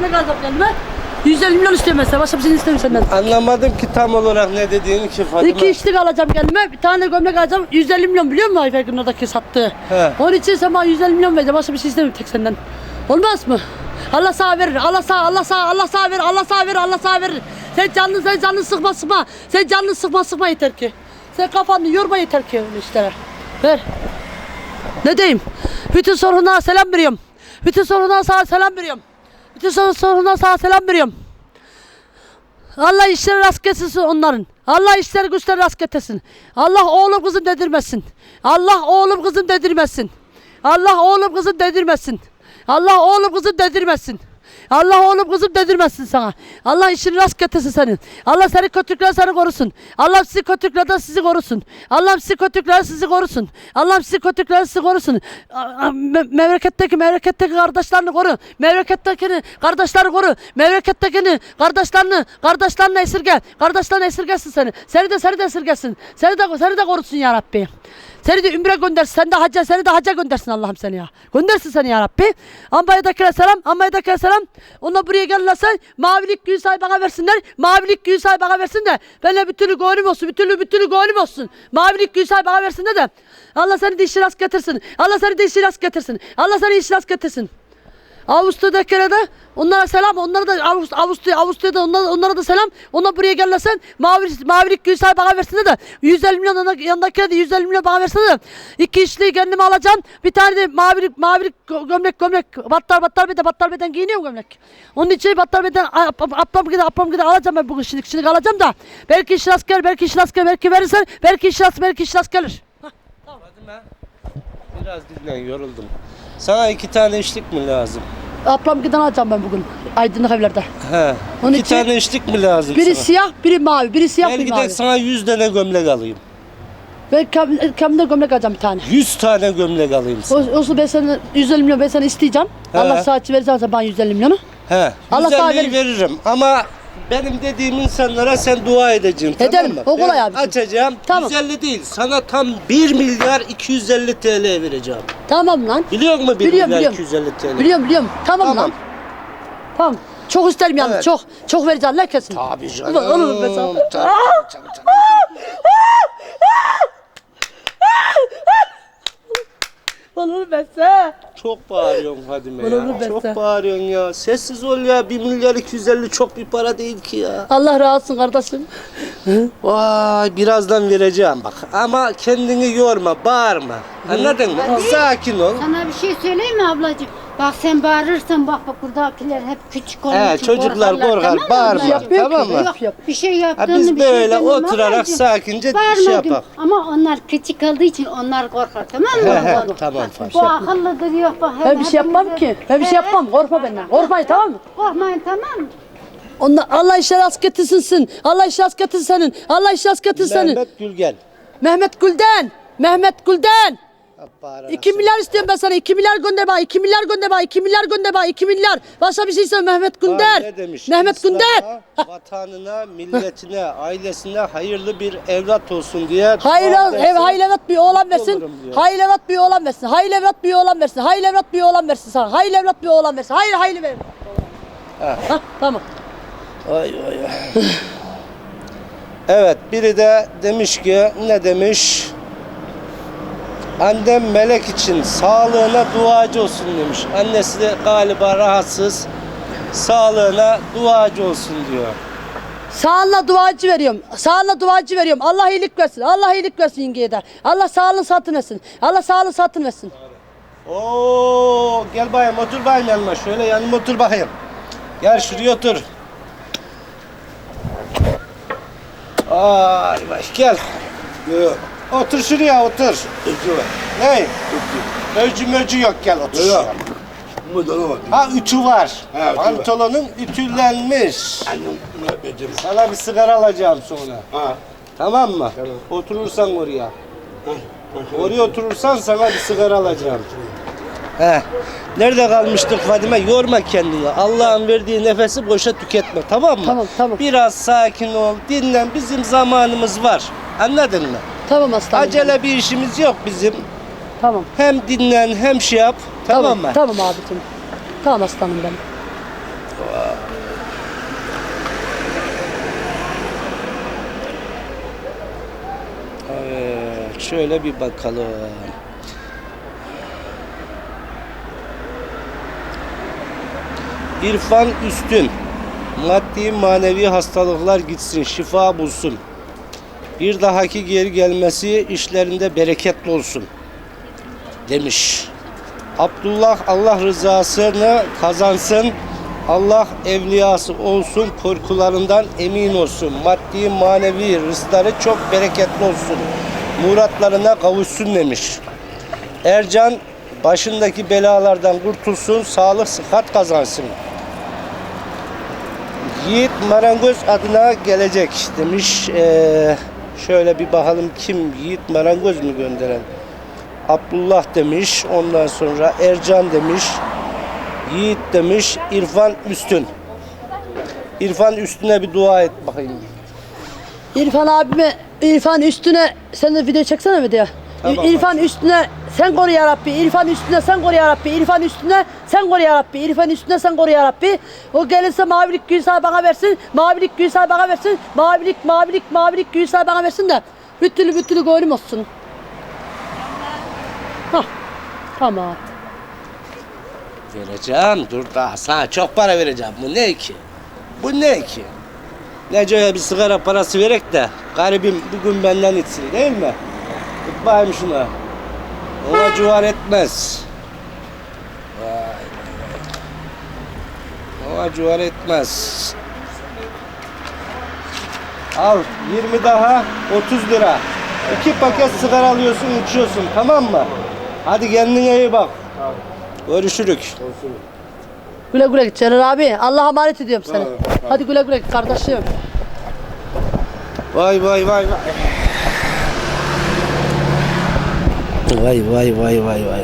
gömlek alacağım kendime. 150 milyon istiyorum mesela. Başka bir şey istemiyorum senden. Anlamadım ki tam olarak ne dediğini ki Fadime. İki içlik alacağım kendime. Bir tane gömlek alacağım. 150 milyon biliyor musun Ayfer oradaki sattığı? He. Onun için sen bana 150 milyon vereceğim. Başka bir şey istemiyorum tek senden. Olmaz mı? Allah sağ verir. Allah sağ, Allah sağ, Allah sağ verir. Allah sağ verir. Allah sağ verir. Sen canını, sen canını sıkma sıkma. Sen canını sıkma sıkma yeter ki. Sen kafanı yorma yeter ki öyle işlere. Ver. Ne diyeyim? Bütün sorunlara selam veriyorum. Bütün sorunlara sana selam veriyorum. Bütün sor- sorunlara sana selam veriyorum. Allah işleri rast getirsin onların. Allah işleri güçleri rast getirsin. Allah oğlum kızım dedirmesin. Allah oğlum kızım dedirmesin. Allah oğlum kızım dedirmesin. Allah oğlum kızım dedirmesin. Allah oğlum kızım dedirmesin sana. Allah işini rast getirsin senin. Allah seni kötülüklerden seni korusun. Allah sizi kötülüklerden sizi korusun. Allah sizi kötülüklerden sizi korusun. Allah sizi kötülüklerden sizi korusun. Me- Memleketteki memleketteki kardeşlerini koru. Memlekettekini kardeşlerini koru. Memlekettekini kardeşlerini kardeşlerini esirge. Kardeşlerini esirgesin seni. Seni de seni de esirgesin. Seni de seni de korusun ya Rabbi. Seni de ümre göndersin. Sen de hacca, seni de hacca göndersin Allah'ım seni ya. Göndersin seni ya Rabbi. Ambaya'dakilere selam. Ambaya'dakilere selam. Onlar buraya gelirlerse mavilik gül sahibi bana versinler. Mavilik gül sahibi bana versin de. Benimle bir türlü gönlüm olsun. Bir türlü bir türlü gönlüm olsun. Mavilik gül sahibi bana versin de de. Allah seni de işi getirsin. Allah seni de işi getirsin. Allah seni işi rast getirsin. Avusturya'dakilere de onlara selam. Onlara da Avust Avusturya Avusturya'da onlara, onlara da selam. Onlar buraya gelirsen mavi mavilik gül sahibi bana versin de 150 milyon yanındakilere de 150 milyon bana versin de iki işliği kendime alacağım. Bir tane de mavilik mavilik gö- gömlek gömlek battal battal de battal beden giyiniyorum gömlek. Onun için battal beden aplam gibi aplam gibi alacağım ben bugün şimdi şimdi alacağım da belki iş rast gelir belki iş rast gelir belki verirsen belki iş rast belki iş rast gelir. Fadime, Biraz dinlen yoruldum. Sana iki tane içlik mi lazım? Aplam giden alacağım ben bugün aydınlık evlerde. He. Onun iki için- tane içlik mi lazım Biri sana? siyah, biri mavi. Biri siyah, Gel biri gidelim mavi. sana 100 tane gömlek alayım. Ben kem- gömlek alacağım bir tane. 100 tane gömlek alayım O, sana. olsun ben sana 150 milyon ben sana isteyeceğim. He. Allah saatçi verirse bana 150 milyonu. He. Allah 150'yi sana verir. veririm ama benim dediğim insanlara sen dua edeceksin Ederim. tamam mı? O kolay Ben abicim. Açacağım. Tamam. 150 değil. Sana tam 1 milyar 250 TL vereceğim. Tamam lan. Biliyor musun 1 Biliyorum, milyar biliyorum. 250 TL? Biliyorum biliyorum. Tamam, Tamam. lan. Tamam. Çok isterim yalnız Evet. çok. Çok vereceğim lan kesin. Abi canım. Ulan oğlum be sana. Tabii, tabii, tabii, tabii. Olur be sen. Çok bağırıyorsun Fadime ya. be Çok bağırıyorsun ya. Sessiz ol ya. 1 milyar 250 çok bir para değil ki ya. Allah razı olsun kardeşim. Vay birazdan vereceğim bak. Ama kendini yorma, bağırma. Anladın mı? Sakin ol. Sana bir şey söyleyeyim mi ablacığım? Bak sen bağırırsan bak bak buradakiler hep küçük onun He, için çocuklar korkarlar, korkar, tamam bağırma, ablacığım? Yapıyor tamam ki, mı? Yap yap. Bir şey Ha, yaptığını biz bir şey böyle demem oturarak ablacığım. sakince şey Bağırma yapak. Ama onlar küçük olduğu için onlar korkar tamam mı? He he oğlum? tamam Bu Fadime. akıllıdır yok bak. Ben bir şey yapmam ki. Ben bir şey yapmam. Korkma benden. Korkmayın tamam mı? Korkmayın tamam mı? Onlar, Allah işe rast getirsin. Allah işe rast getirsin senin. Allah işe rast getirsin senin. Mehmet Gülgen. Mehmet Gülden. Mehmet Gülden. Bağırarak 2 milyar istiyorum ben sana. 2 milyar gönder bana. 2 milyar gönder bana. 2 milyar gönder bana. 2 milyar. Başka bir şey istiyorum Mehmet Günder. Ne demiş? Mehmet İslam'a, Günder. Vatanına, milletine, ailesine hayırlı bir evlat olsun diye. Hayır dua ev, edersen hayır evlat bir oğlan versin. olurum diyor. Hayır evlat bir oğlan versin. Hayır evlat bir oğlan versin. Hayır evlat bir oğlan versin sana. Hayır evlat bir oğlan versin. Hayır hayır ver. Ha. Tamam. Ay ay ay. Evet biri de demiş ki ne demiş? Annem melek için sağlığına duacı olsun demiş. Annesi de galiba rahatsız. Sağlığına duacı olsun diyor. Sağına duacı veriyorum. Sağına duacı veriyorum. Allah iyilik versin. Allah iyilik versin yengeye de. Allah sağlığı satın etsin. Allah sağlığı satın etsin. Oo gel bayım otur bayım yanıma. Şöyle yanıma otur bakayım. Gel şuraya otur. Ay vay gel. Yok. Otur şuraya otur. Hey. Öcü möcü yok gel otur şuraya. Ha ütü var. Ha, ütü var. Pantolonun ütülenmiş. Bedim. Sana bir sigara alacağım sonra. Ha. Tamam mı? Tamam. Oturursan oraya. Oraya oturursan sana bir sigara alacağım. He. Nerede kalmıştık Fadime? Yorma kendini. Allah'ın verdiği nefesi boşa tüketme. Tamam mı? Tamam, tamam. Biraz sakin ol. Dinlen. Bizim zamanımız var. Anladın mı? Tamam aslanım. Acele bir işimiz yok bizim. Tamam. Hem dinlen hem şey yap. Tamam, tamam mı? Tamam abicim. Tamam aslanım benim. Evet, şöyle bir bakalım. İrfan Üstün. Maddi manevi hastalıklar gitsin, şifa bulsun. Bir dahaki geri gelmesi işlerinde bereketli olsun. Demiş. Abdullah Allah rızasını kazansın. Allah evliyası olsun, korkularından emin olsun. Maddi manevi rızkları çok bereketli olsun. Muratlarına kavuşsun demiş. Ercan başındaki belalardan kurtulsun, sağlık sıhhat kazansın. Yiğit Marangoz adına gelecek demiş. Ee, şöyle bir bakalım kim Yiğit Marangoz mu gönderen? Abdullah demiş. Ondan sonra Ercan demiş. Yiğit demiş. İrfan Üstün. İrfan Üstün'e bir dua et bakayım. İrfan abime, İrfan üstüne, sen de video çeksene video. Tamam, İrfan üstüne sen koru ya Rabbi. İrfan üstüne sen koru ya Rabbi. İrfan üstüne sen koru ya Rabbi. İrfan üstüne sen koru ya Rabbi. O gelirse mavilik Gülsay bana versin. Mavilik Gülsay bana versin. Mavilik, mavilik, mavilik Gülsay bana versin de. Bütülü bütülü golüm olsun. Hah. Tamam. Vereceğim. Dur daha sana çok para vereceğim. Bu ne ki? Bu ne ki? Neco'ya bir sigara parası verek de garibim bugün benden içsin değil mi? Tut bakayım şuna. Ona cuvar etmez. Vay. Ona cuvar etmez. Al 20 daha 30 lira. İki paket sigara alıyorsun içiyorsun tamam mı? Hadi kendine iyi bak. Görüşürük. Güle güle git Celal abi. Allah'a emanet ediyorum seni. Hadi güle güle git kardeşim. Vay vay vay vay. Vay vay vay vay vay.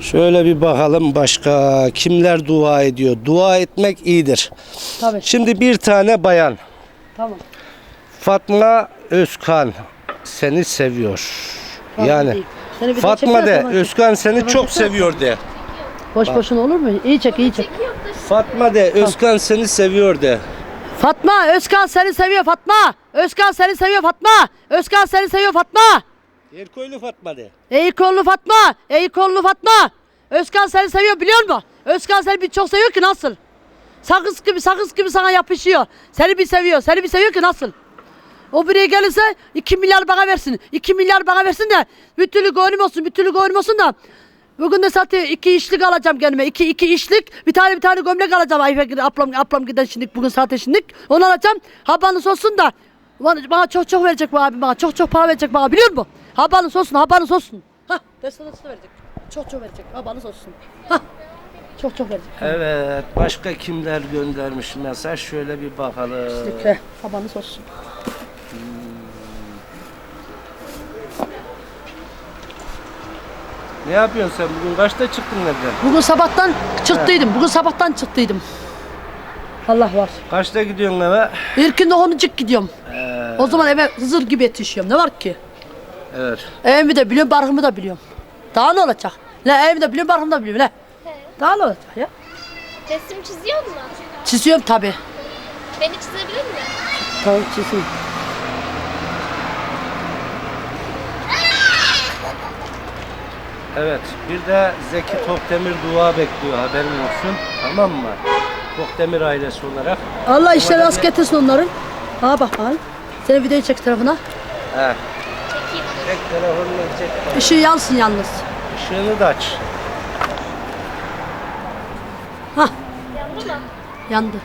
Şöyle bir bakalım başka kimler dua ediyor. Dua etmek iyidir. Tabii. Şimdi bir tane bayan Tamam. Fatma Özkan seni seviyor. Fatma Yani değil. Seni bir Fatma de. Özkan seni Tamam, çok çeker. seviyor de. Boş boşuna olur mu? İyi çek, iyi çek. Fatma de Özkan seni seviyor de. Fatma, Özkan seni seviyor Fatma. Özkan seni seviyor Fatma. Özkan seni seviyor Fatma. Yerkoylu Fatma de. Ey kollu Fatma, ey kollu Fatma. Özkan seni seviyor biliyor musun? Özkan seni bir çok seviyor ki nasıl? Sakız gibi, sakız gibi sana yapışıyor. Seni bir seviyor, seni bir seviyor ki nasıl? O buraya gelirse 2 milyar bana versin. 2 milyar bana versin de bir türlü gönlüm olsun, bir türlü gönlüm olsun da Bugün de zaten iki işlik alacağım kendime. İki, iki işlik. Bir tane bir tane gömlek alacağım. Ayfe ablam, ablam giden şimdi bugün zaten şimdi. Onu alacağım. Habanız olsun da. Bana, bana çok çok verecek bu abi bana. Çok çok para verecek bana biliyor musun? Habanız olsun, habanız olsun. Hah, destansı verecek. Çok çok verecek. Habanız olsun. Hah. Çok çok verecek. Evet başka kimler göndermiş mesaj şöyle bir bakalım. Heh, habanız olsun. Ne yapıyorsun sen bugün kaçta çıktın evden? Bugün sabahtan çıktıydım. Bugün sabahtan çıktıydım. Allah var. Kaçta gidiyorsun eve? İlkinde honucuk gidiyorum. Ee, O zaman eve hızır gibi yetişiyorum. Ne var ki? Evet. Evimi de biliyorum, barkımı da biliyorum. Daha ne olacak? Ne evimi de biliyorum, barkımı da biliyorum. Ne? Daha ne olacak ya? Resim çiziyor mu? Çiziyorum tabii. Beni çizebilir mi? Tamam çizeyim. Evet. Bir de Zeki Tokdemir dua bekliyor haberin olsun. Tamam mı? Tokdemir ailesi olarak. Allah işleri rast getirsin onların. Ha bak al. Senin videoyu çek tarafına. He. Telefonunu çek. bak. Işığı yansın yalnız. Işığını da aç. Hah Yandı mı? yandı.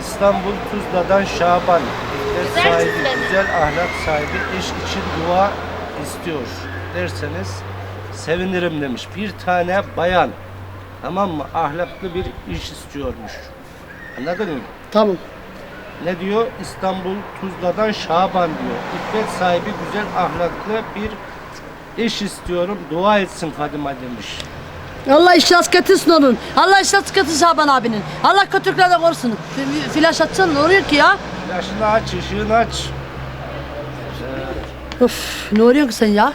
İstanbul Tuzla'dan Şaban. Güzel sahibi, güzel ahlak sahibi, eş için dua istiyor derseniz sevinirim demiş. Bir tane bayan tamam mı ahlaklı bir iş istiyormuş. Anladın mı? Tamam. Ne diyor? İstanbul Tuzla'dan Şaban diyor. İffet sahibi güzel ahlaklı bir eş istiyorum. Dua etsin Fadime demiş. Allah işi rast getirsin onun. Allah işi rast getirsin Şaban abinin. Allah kötülüklerden korusun. F- Flaş atsana ne oluyor ki ya? Yaşını aç, ışığını aç. Of ne oluyor ki sen ya?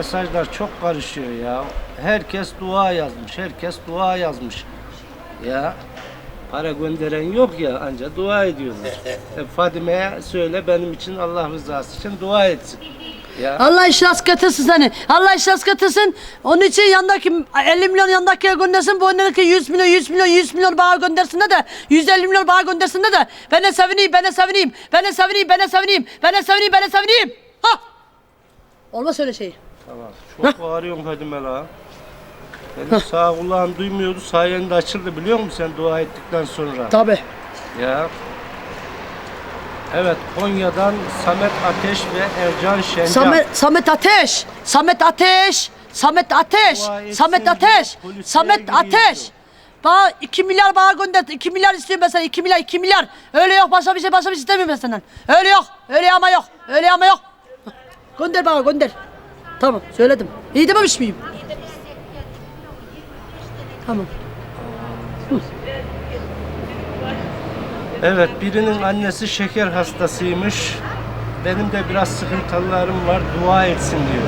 Mesajlar çok karışıyor ya. herkes dua yazmış. Herkes dua yazmış. Ya para gönderen yok ya anca dua ediyorlar. E, Fadime'ye söyle benim için Allah rızası için dua etsin. Ya Allah işlas getirsin seni. Allah işlas getirsin. Onun için yandaki 50 milyon yandakiye göndersin. Bu önündeki 100 milyon, 100 milyon, 100 milyon bana göndersin de de 150 milyon bana göndersin de de ben de sevineyim, ben de sevineyim, ben de sevineyim, ben de sevineyim, ben de sevineyim, ben de sevineyim. Ha! Olmaz öyle şey. Tamam. Çok bağırıyorsun Fadime la. Benim sağ kulağım duymuyordu. Sayende açıldı biliyor musun sen dua ettikten sonra? Tabi. Ya. Evet Konya'dan Samet Ateş ve Ercan Şencan. Samet, Samet Ateş, Samet Ateş, Samet Ateş, Dua etsin Samet Ateş, polise Samet giriyor. Ateş. Bana 2 milyar bana gönder. 2 milyar istiyorum ben sana. 2 milyar, 2 milyar. Öyle yok başka bir şey, başka bir şey istemiyorum ben senden. Öyle yok. Öyle ama yok. Öyle ama yok. Gönder bana gönder. Tamam söyledim. İyi dememiş miyim? Tamam. Evet birinin annesi şeker hastasıymış. Benim de biraz sıkıntılarım var. Dua etsin diyor.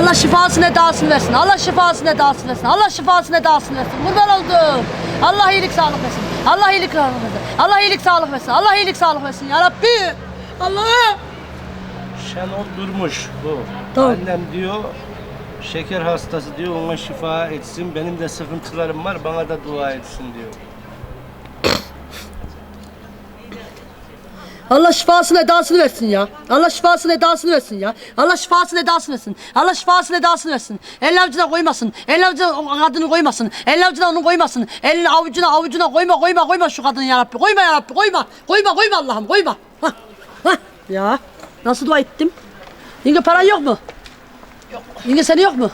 Allah şifasını edasını versin. Allah şifasını edasını versin. Allah şifasını edasını versin. Kurban oldum. Allah iyilik sağlık versin. Allah iyilik sağlık versin. Allah iyilik sağlık versin. Allah iyilik sağlık versin. Ya Rabbi. Allah'ım. Şenol Durmuş bu. Tamam. Annem diyor şeker hastası diyor ona şifa etsin. Benim de sıkıntılarım var bana da dua etsin diyor. Allah şifasını edasını versin ya. Allah şifasını edasını versin ya. Allah şifasını edasını versin. Allah şifasını edasını versin. Elin avucuna koymasın. Elin avucuna kadını koymasın. Elin avucuna onu koymasın. Elin avucuna avucuna koyma koyma koyma şu kadını ya Rabbi. Koyma ya Rabbi koyma. Koyma koyma Allah'ım koyma. Hah. Hah. Ya nasıl dua ettim? Yenge paran yok mu? Yok. Yenge senin yok mu?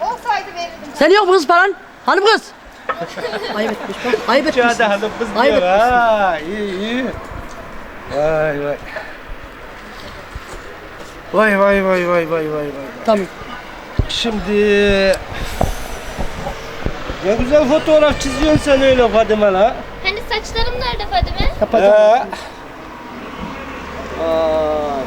Olsaydı verirdim. Senin yok mu kız paran? Hanım kız? Ayıp etmiş bak. Ayıp etmiş. Hadi hanım kız Ayıp diyor ha iyi iyi. Vay vay. Vay vay vay vay vay vay vay. Tamam. Şimdi ne güzel fotoğraf çiziyorsun sen öyle Fadime la. Hani saçlarım nerede Fadime? Kapatalım. Ee, Vay.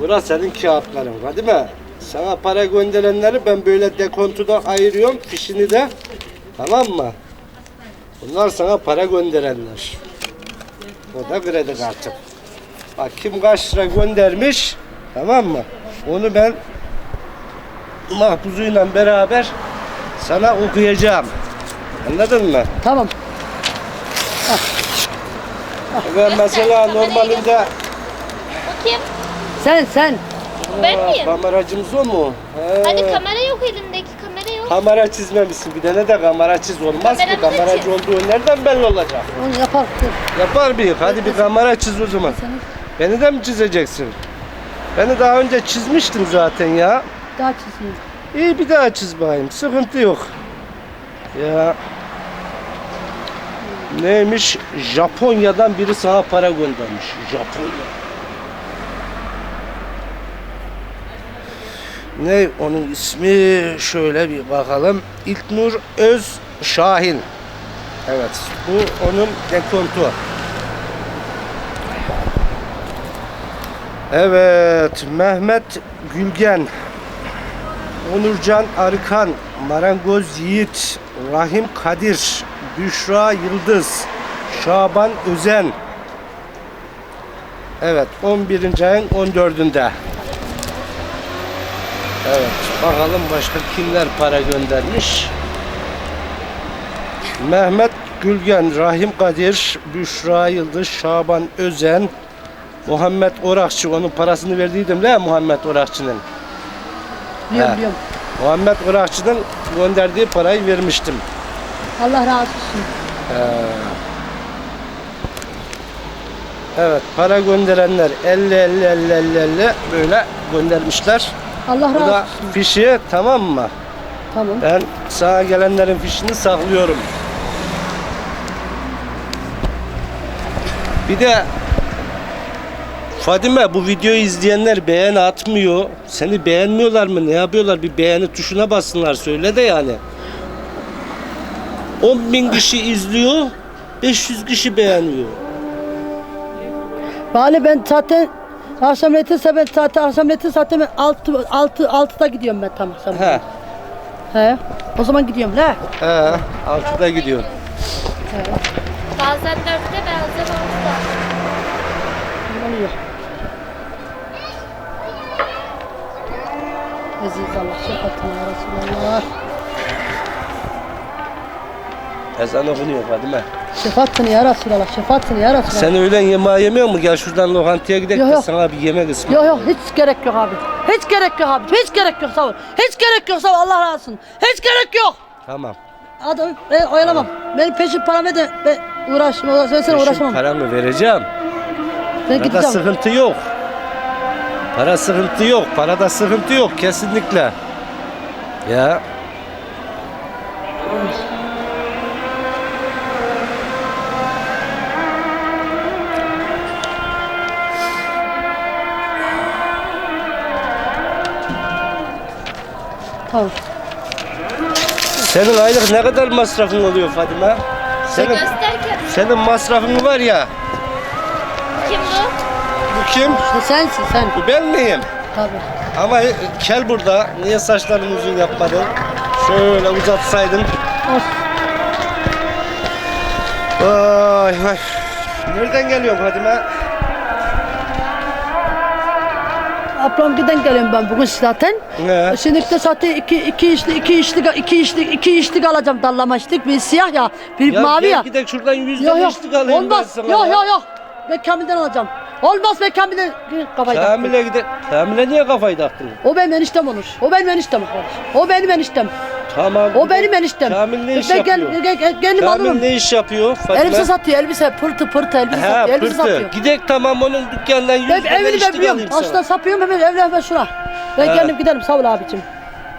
Burası senin kağıtların Fadime. Sana para gönderenleri ben böyle dekontuda ayırıyorum fişini de. Tamam mı? Bunlar sana para gönderenler. O da kredi kartı. Bak kim kaç lira göndermiş tamam mı? Onu ben mahpuzuyla beraber sana okuyacağım. Anladın mı? Tamam. Ben mesela normalinde O kim? Sen sen. Ben miyim? kameracımız o mu? He. Hani kamera yok elimdeki kamera yok. Kamera çizmemişsin. Bir tane de kamera çiz olmaz ki. Kameramı da Kameracı çiz. olduğu nereden belli olacak? Onu yapar. Yapar bir. Hadi bir kamera çiz o zaman. Beni de mi çizeceksin? Beni daha önce çizmiştin zaten ya. Daha çizeyim. İyi bir daha çiz bakayım. Sıkıntı yok. Ya. Neymiş? Japonya'dan biri sana para göndermiş. Japonya. Ne onun ismi? Şöyle bir bakalım. İlknur Öz Şahin. Evet. Bu onun dekontu. Evet. Mehmet Gülgen. Onurcan Arıkan, Marangoz Yiğit, Rahim Kadir, Büşra Yıldız, Şaban Özen. Evet 11. ayın 14'ünde. Evet bakalım başka kimler para göndermiş. Mehmet Gülgen, Rahim Kadir, Büşra Yıldız, Şaban Özen, Muhammed Orakçı onun parasını verdiydim la Muhammed Orakçı'nın. Biliyorum biliyorum. Muhammed Irakçı'nın gönderdiği parayı vermiştim. Allah razı olsun. Evet para gönderenler 50 50 50 50 50 böyle göndermişler. Allah Bu razı da olsun. fişi tamam mı? Tamam. Ben sana gelenlerin fişini saklıyorum. Bir de Fadime bu videoyu izleyenler beğen atmıyor. Seni beğenmiyorlar mı? Ne yapıyorlar? Bir beğeni tuşuna bassınlar söyle de yani. 10 bin kişi izliyor, 500 kişi beğeniyor. Bari ben zaten Akşam netinse ben zaten akşam netin zaten ben 6 6 6'da gidiyorum ben tam akşam. He. He. O zaman gidiyorum la. He. Altıda gidiyor. Bazen dörtte bazen altıda. Oluyor. Aziz Allah şefatine ya Resulallah. Ezan okunuyor Fadime. Şefatine ya Resulallah. Şefatine ya Resulallah. Sen öğlen yemeği yemiyor mu? Gel şuradan lokantaya gidelim Yok, de yok. sana bir yemek ısmarlayayım. Yok yok hiç gerek yok abi. Hiç gerek yok abi. Hiç gerek yok sağ ol. Hiç gerek yok sağ ol. Allah razı olsun. Hiç gerek yok. Tamam. Adam ben oyalamam. Benim peşin paramı da ben uğraş, uğraş ben sana Peşin uğraşamam. paramı vereceğim. Ben Parada gideceğim. sıkıntı yok. Para sıkıntı yok. Parada sıkıntı yok kesinlikle. Ya. Tamam. Senin aylık ne kadar masrafın oluyor Fadime? Senin, senin masrafın var ya. kim bu? Bu kim? İşte sensin sen. Bu ben miyim? Tabii. Ama kel burada. Niye saçlarını uzun yapmadın? Şöyle uzatsaydın. Olsun. Vay vay. Nereden geliyorsun Fadime? Ablam giden geliyorum ben bugün zaten. Ne? Şimdi de zaten iki, iki işli iki işli iki işli iki işli alacağım dallama işlik bir siyah ya bir Ya mavi gel ya. gidelim şuradan yüz Yok lira yok içtik alayım olmaz. ben sana. Yok yok yok. Ben Kamil'den alacağım. Olmaz ben Kamil'den kafayı taktım. Kamil'e gidelim. Kamil'e niye kafayı taktın? O benim eniştem olur. O benim eniştem olur. O benim eniştem. Tamam. O benim eniştem. Kamil ne iş ben yapıyor? Gel, gel, gelip Kamil alırım. ne iş yapıyor Fadime? Elbise satıyor, elbise pırtı pırtı elbise Ha satıyor, elbise pırtı. satıyor. Gidek tamam onun dükkanından yüz Ben lira evini ben içtik biliyorum. alayım sapıyorum hemen evle hemen şura. Ben Ha. kendim giderim sağ ol abicim.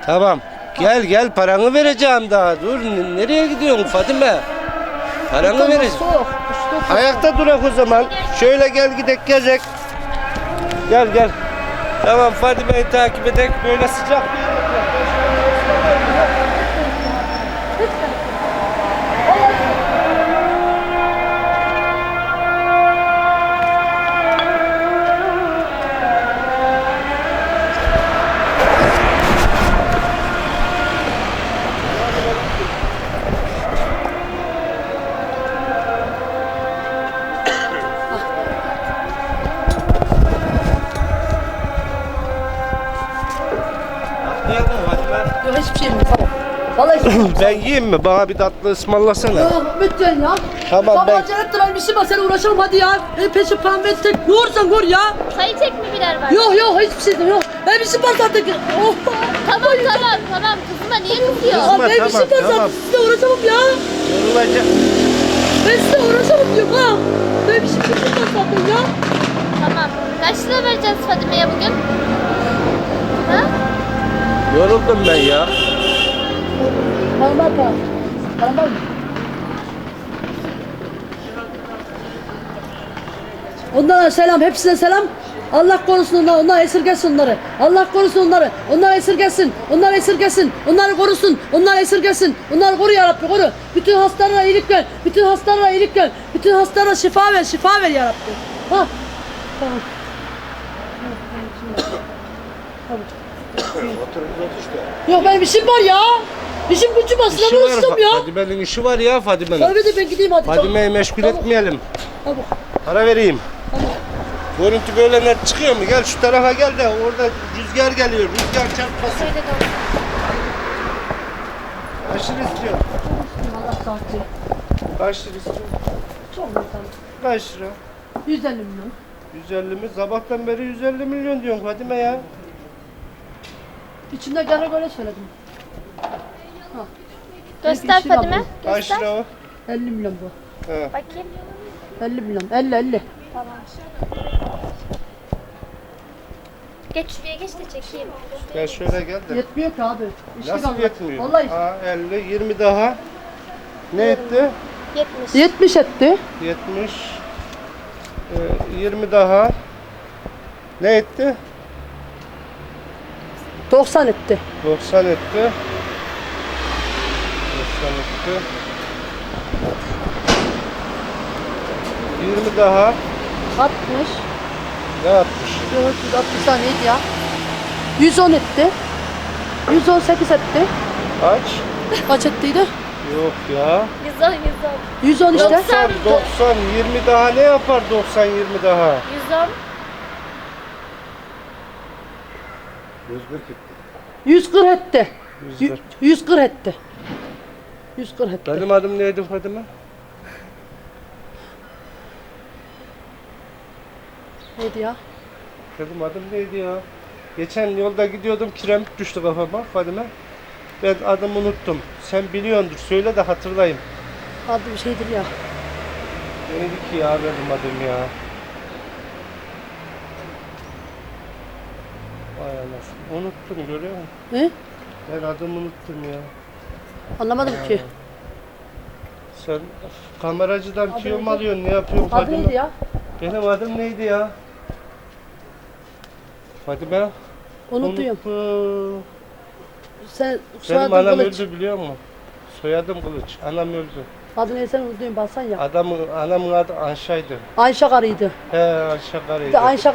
Tamam. Gel gel paranı vereceğim daha. Dur n- nereye gidiyorsun Fadime? Paranı Tamam, vereceğim. soğuk. Ayakta durak o zaman. Şöyle gel gidek gezek. Gel gel. Tamam Fadime'yi takip edek. Böyle sıcak bir yer Ben yiyeyim mi? Bana bir tatlı ısmarlasana. Yok lütfen ya. Tamam, Sabah ben- acele ettir ben şey var sen uğraşamam hadi ya. Ben peşin param ver tek. Yoğursan gör ya. Çay tek mi birer var? Yok yok hiçbir şey yok. Ben bir şey var zaten. Oh. Tamam tamam tamam kızıma niye kızıyor? Aa, ben bir tamam, şey var zaten. tamam. Sizle uğraşamam ya. Yorulacak. Ben sizle uğraşamam diyorum ha. Ben bir şey var zaten ya. Tamam. Kaç lira vereceğiz Fadime'ye bugün? Ha? Yoruldum ben ya. Mı? Onlara selam, hepsine selam. Allah korusun onları, onlar esirgesin onları. Allah korusun onları, onlar esirgesin, onlar esirgesin, onları korusun, onlar esirgesin, onları koru ya Rabbi, koru. Bütün hastalara iyilik ver, bütün hastalara iyilik ver, bütün hastalara şifa ver, şifa ver ya Rabbi. Ha, tamam. Yok benim işim var ya. İşim gücüm İşi ben var. ustam ya. Fadime'nin işi var ya Fadime'nin. Tabii de ben gideyim hadi. Fadime'yi meşgul Tamam. etmeyelim. Tamam. Para vereyim. Görüntü böyle net çıkıyor mu? Gel şu tarafa gel de orada rüzgar geliyor. Rüzgar çarpmasın. Aşırı istiyor. Allah saati. Lira istiyor? Çok güzel. Kaç lira? 150 milyon. 150 mi? Sabahtan beri 150 milyon diyorsun Fadime ya. İçinde göre göre söyledim. Göster Fadime. Kaç Göster. lira o? 50 milyon bu. He. Bakayım. 50 milyon. 50 50. Tamam. Geç şuraya geç de çekeyim. Gel şöyle gel de. Yetmiyor ki abi. İşte Nasıl kalmadı. yetmiyor? Vallahi Ha 50, 20 daha. Ne etti? 70. 70 etti. 70. Ee, 20 daha. Ne etti? 90 etti. 90 etti. 90 etti. 20 daha. 60. Ne yapmış? 460 taneydi ya. 110 etti. 118 etti. Kaç? Kaç ettiydi? Yok ya. 110 110. 110 işte. 90, 90, 20 daha ne yapar 90, 20 daha? 110. 140 etti. 140. 140 etti. 140 etti. Benim adım neydi Fadime? Neydi ya? Benim adım neydi ya? Geçen yolda gidiyordum kiremit düştü kafama Fadime. Ben adımı unuttum. Sen biliyordur söyle de hatırlayayım. Adı bir şeydir ya. Neydi ki ya benim adım ya? Vay anasını. Unuttum görüyor musun? Ne? Ben adımı unuttum ya. Anlamadım ki. Sen kameracıdan Adı mu neydi? alıyorsun? Ne yapıyorsun Adı Fadime? neydi ya? Benim adım neydi ya? Fadime. Unutuyorum. Unuttum. Sen Benim soyadın anam kılıç. öldü biliyor musun? Soyadım Kılıç. Anam öldü. Adı neyse unutuyorum basan ya. Adamın, anamın adı Anşa'ydı. Ayşe karıydı. He Anşa Bir karıydı. de Ayşe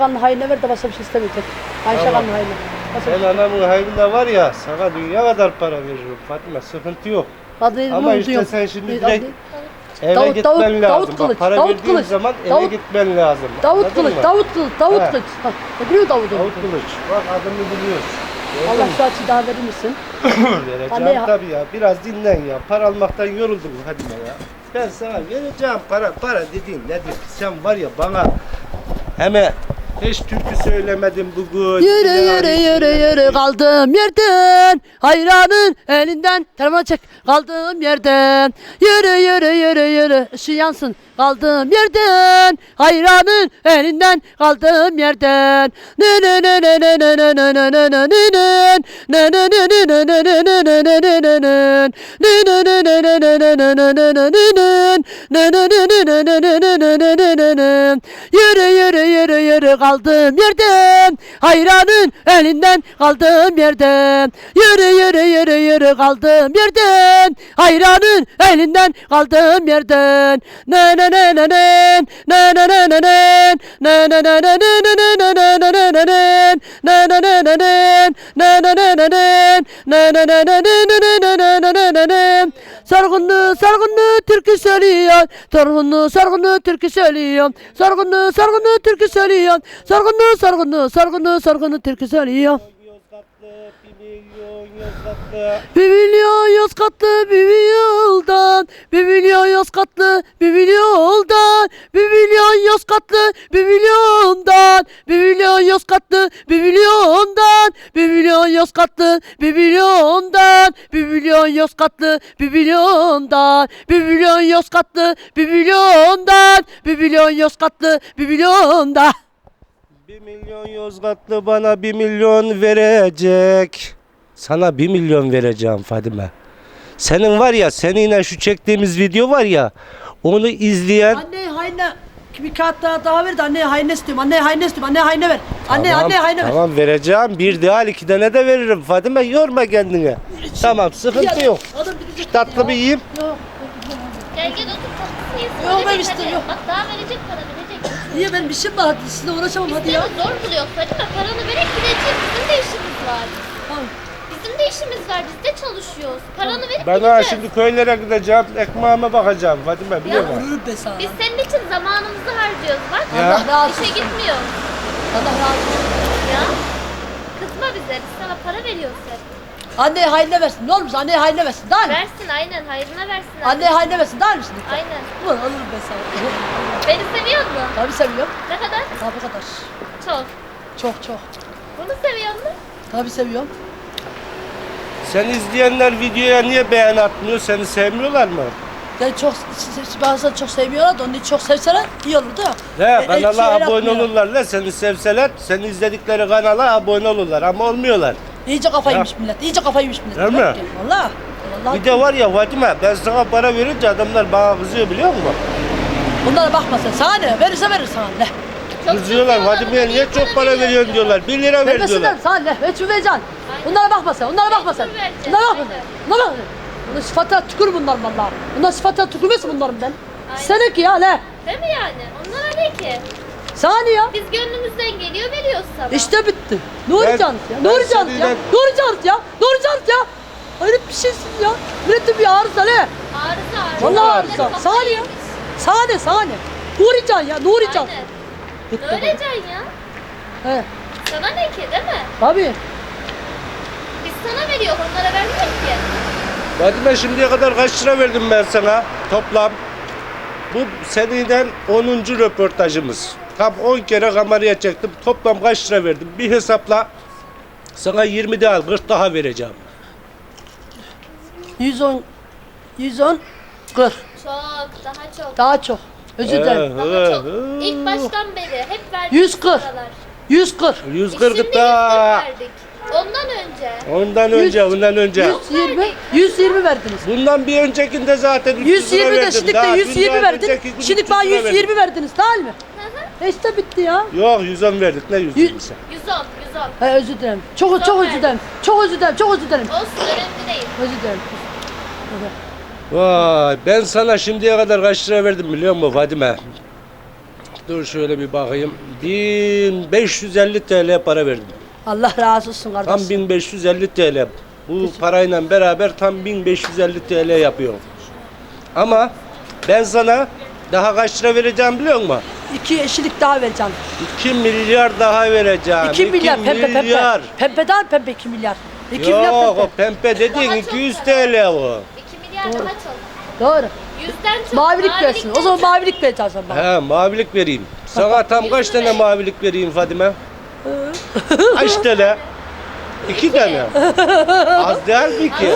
ver de başka bir şey istemeyecek. Ayşe Tamam. kanın hayrına. Sen anamın hayrında var ya sana dünya kadar para veririm Fatma sıkıntı yok. neydi Ama işte unutuyorum. sen şimdi direkt eve Davut, gitmen Davut, lazım. Davut Bak, Kılıç, para Davut verdiğin Kılıç, zaman eve Davut- gitmen lazım. Davut Anladın Kılıç, mı? Davut Kılıç, Davut He. Kılıç. Ne biliyor Davut'u? Davut Kılıç. Bak adımı biliyorsun. Gördün Allah şu daha verir misin? Vereceğim Anne tabii ya. Biraz dinlen ya. Para almaktan yoruldum hadi ya. Ben sana vereceğim para. Para dediğin nedir? Sen var ya bana hemen hiç türkü söylemedim bugün. Yürü yürü yürü yürü. Kaldığım yerden Hayranın elinden. Telefonu çek. Kaldığım yerden. Yürü yürü yürü yürü. Işığı yansın kaldığım yerden hayranın elinden kaldığım yerden Yürü yürü yürü yürü kaldığım yerden hayranın elinden kaldığım yerden Yürü yürü yürü yürü kaldığım yerden hayranın elinden kaldığım yerden ne ne Sargınlı sargınlı türkü söylüyor. Sargınlı sargınlı türkü söylüyor. Sargınlı sargınlı türkü söylüyor. Sargınlı sargınlı sargınlı sargınlı türkü söylüyor. Bir milyon yaz katlı bir yıldan Bir milyon yaz katlı bir milyondan Bir milyon yaz katlı bir milyondan Bir milyon yaz katlı bir milyondan Bir milyon yaz katlı bir milyondan Bir milyon yaz katlı bir milyondan Bir milyon yaz katlı bir milyondan Bir milyon yaz katlı bir milyondan bir milyon Yozgatlı bana bir milyon verecek. Sana bir milyon vereceğim Fadime. Senin var ya seninle şu çektiğimiz video var ya onu izleyen Anne hayne bir kağıt daha, daha ver de anneye hayne istiyorum. Anneye hayne istiyorum. Anneye hayne ver. Anne tamam, anne hayne ver. tamam vereceğim bir değil iki tane de veririm Fadime yorma kendini. Tamam sıkıntı yok. Adam gidecek Tatlı bir yiyeyim. Yok. Gel gel otur tatlısını yesin. Yok, ben istemiyorum. hadi. Bak daha verecek para verecek. Niye benim işim var hadi sizinle uğraşamam hadi ya. Zor buluyoruz Fatime. Paranı verip gideceğiz. Bizim de işimiz var. İşimiz var. Biz de çalışıyoruz. Paranı verip Ben ha gideceğiz. şimdi köylere gideceğim ekmeğime bakacağım Fadime biliyor musun? Ölürüm be sana. Biz senin için zamanımızı harcıyoruz bak. Ya. Allah razı İşe olsun. gitmiyoruz. Allah razı olsun. Ya. Kızma bize. Biz sana para veriyoruz hep. Anneye hayne versin. Ne olmuş anneye hayne versin. Daha mı? Versin aynen. Hayrına versin. Anneye hayne versin. Daha mısın? Aynen. Ulan alırım be sana. Beni seviyor mu? Tabii seviyorum. Ne kadar? Tabii kadar. Çok. Çok çok. Bunu seviyor mu? Tabii seviyorum. Sen izleyenler videoya niye beğen atmıyor? Seni sevmiyorlar mı? Yani çok bazıları çok sevmiyorlar da onu çok sevseler iyi olurdu ya. He E, e, kanala abone yapmıyor. olurlar la seni sevseler seni izledikleri kanala abone olurlar ama olmuyorlar. İyice kafaymış millet. İyice kafaymış millet. Değil mi? Ya. Valla. Bir de var ya Fatime ben sana para verince adamlar bana kızıyor biliyor musun? Bunlara bakma sen. Sana ne? Verirse verir sana ne? Kızıyorlar Fatime'ye niye çok para veriyorsun diyorlar. 1 lira ver diyorlar. Vermesinler. Sana ne? Ve çüvecan. Bunlara bakma sen. Bunlara bakma sen. Bunlara bakma. Bunlara bakma. Bunun sıfatına tükür bunlar valla. Bunlar sıfatına tükürmez bunların ben. Senin ki ya ne? Değil mi yani? Onlara ne ki? Sana ne ya? Biz gönlümüzden geliyor veriyoruz sana. İşte bitti. Nuri Can ya. Nuri Can ya. Nuri Can ya. Nuri Can ya. Hayret bir şeysin ya. Milletin bir ağrısı ne? Ağrısı ağrısı. Valla ağrısı. Sana ne ya? Sana ne? Sana ne? Nuri Can ya. Nuri Can. Bitti. Öğreceksin ya. He. Sana ne ki değil mi? Tabii. Biz sana veriyor onlara vermiyor ki. Fadime şimdiye kadar kaç lira verdim ben sana toplam? Bu seniden 10. röportajımız. Tam 10 kere kameraya çektim. Toplam kaç lira verdim? Bir hesapla. Sana 20 de al, 40 daha vereceğim. 110 110 40 Çok daha çok. daha çok. Özür dilerim. Daha çok. Ee, İlk baştan beri hep verdik. 140. paralar. 140 140 Şimdi. 140 verdik. Ondan önce. Ondan önce, ondan önce. 120 120 verdiniz. Bundan bir öncekinde zaten 300 lira 120 de verdim. şimdi de Daha 120 dünden verdin. önceki gün Şimdi 300 bana lira verdim. 120 verdiniz değil mi? Hı hı. İşte bitti ya. Yok 110 verdik ne 120 Yüz- sen? 110, 110. He özür dilerim. Çok çok özür dilerim. Çok özür dilerim. Çok özür dilerim. Olsun önemli değil. Özür dilerim. Vay ben sana şimdiye kadar kaç lira verdim biliyor musun Fadime? Dur şöyle bir bakayım. 1550 TL para verdim. Allah razı olsun Tam kardeşim. 1550 TL. Bu parayla beraber tam 1550 TL yapıyor. Ama ben sana daha kaç lira vereceğim biliyor musun? İki eşilik daha vereceğim. 2 milyar daha vereceğim. 2 milyar pembe pembe. milyar. Pembe daha pembe 2 milyar. 2 milyar Yok o pembe. pembe dediğin Daha çok 200 para. TL o. 2 milyar daha çok. Doğru. Yüzden çok. Mavilik versin. O zaman mavilik vereceğim sen bana. He mavilik vereyim. Sana tam kaç tane mavilik vereyim Fadime? Kaç tane? İki tane. Az değil mi ki?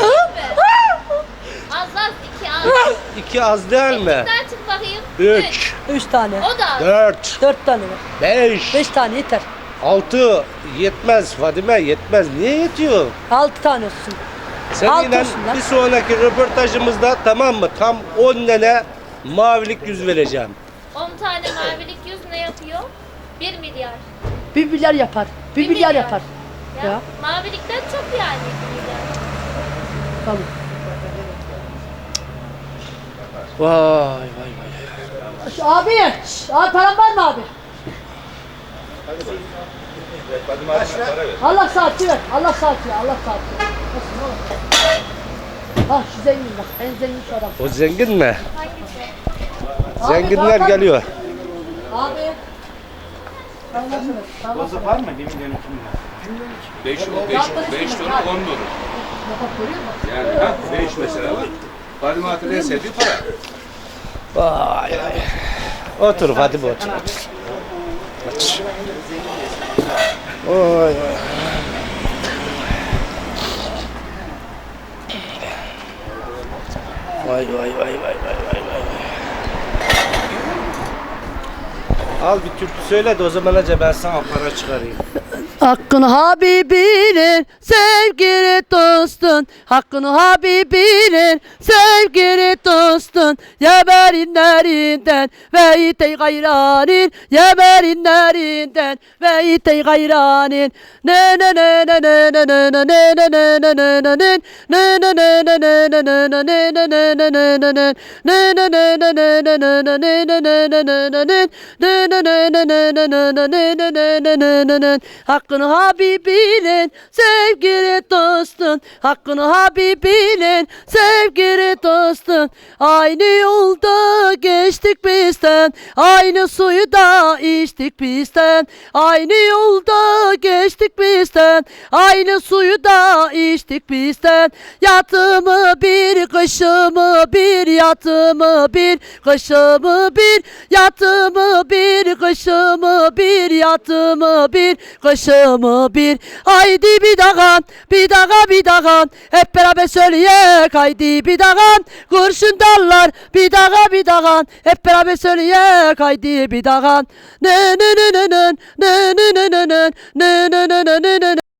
Az az 2 az. İki az değil mi? Daha çık bakayım. Üç, 3 tane. O da az. dört, 4 tane ver. beş, 5 tane yeter. altı yetmez Fadime yetmez. Niye yetiyor? 6 tane olsun. Seninle bir sonraki röportajımızda tamam mı? Tam 10 tane mavilik yüz vereceğim. 10 tane mavilik yüz ne yapıyor? 1 milyar. 1 milyar yapar. 1 Bir milyar milyar. yapar. Ya. Ya. Mavilikten çok yani 1 milyar. Tamam. Vay vay vay. Şu abi, şş, abi param var mı abi? Allah saati ver, Allah saati ver, Allah saati ver. Nasıl, ne olur? Ah şu zengin bak, en zengin şu adam. O zengin mi? Hangisi? Abi, Zenginler geliyor. Abi. Var mı? Param var mı? var mı? 1 milyon 2 milyon. 5 o 5 5 dolar 10 dolar. Bak, görüyor musun? Yani ha 5 mesela bak. Fadime Hatır'ın en sevdiği para. Vay vay. Otur Fadime otur. Otur. Oy oy. Vay vay vay vay vay vay vay. Al bir türkü söyle de o zaman acaba ben sana para çıkarayım. Hakkını Habibinin sevgili dostun Hakkını Habibinin sevgili dostun Yemerinlerinden ve itey gayranin Yemerinlerinden ve itey gayranin Ne ne ne ne ne ne ne ne ne ne ne ne ne ne ne Ne ne ne ne ne ne ne ne ne ne ne ne ne ne ne Ne ne ne ne ne ne ne ne ne ne ne ne ne ne ne Ne ne ne ne ne ne ne ne ne Hakkını Habibinin sevgili dostun. Hakkını Habibinin sevgili dostun. Aynı yolda geçtik bizden. Aynı suyu da içtik bizden. Aynı yolda geçtik bizden. Aynı suyu da içtik bizden. Yatımı bir kışımı bir yatımı bir kışımı bir. Yatımı bir kışımı bir yatımı bir kışımı bir Haydi bir dagan bir daga bir dagan Hep beraber söyleyek haydi bir dagan Kurşun dallar bir daga bir dagan Hep beraber söyleyek haydi bir Ne ne ne ne ne ne ne ne ne ne ne ne ne ne ne ne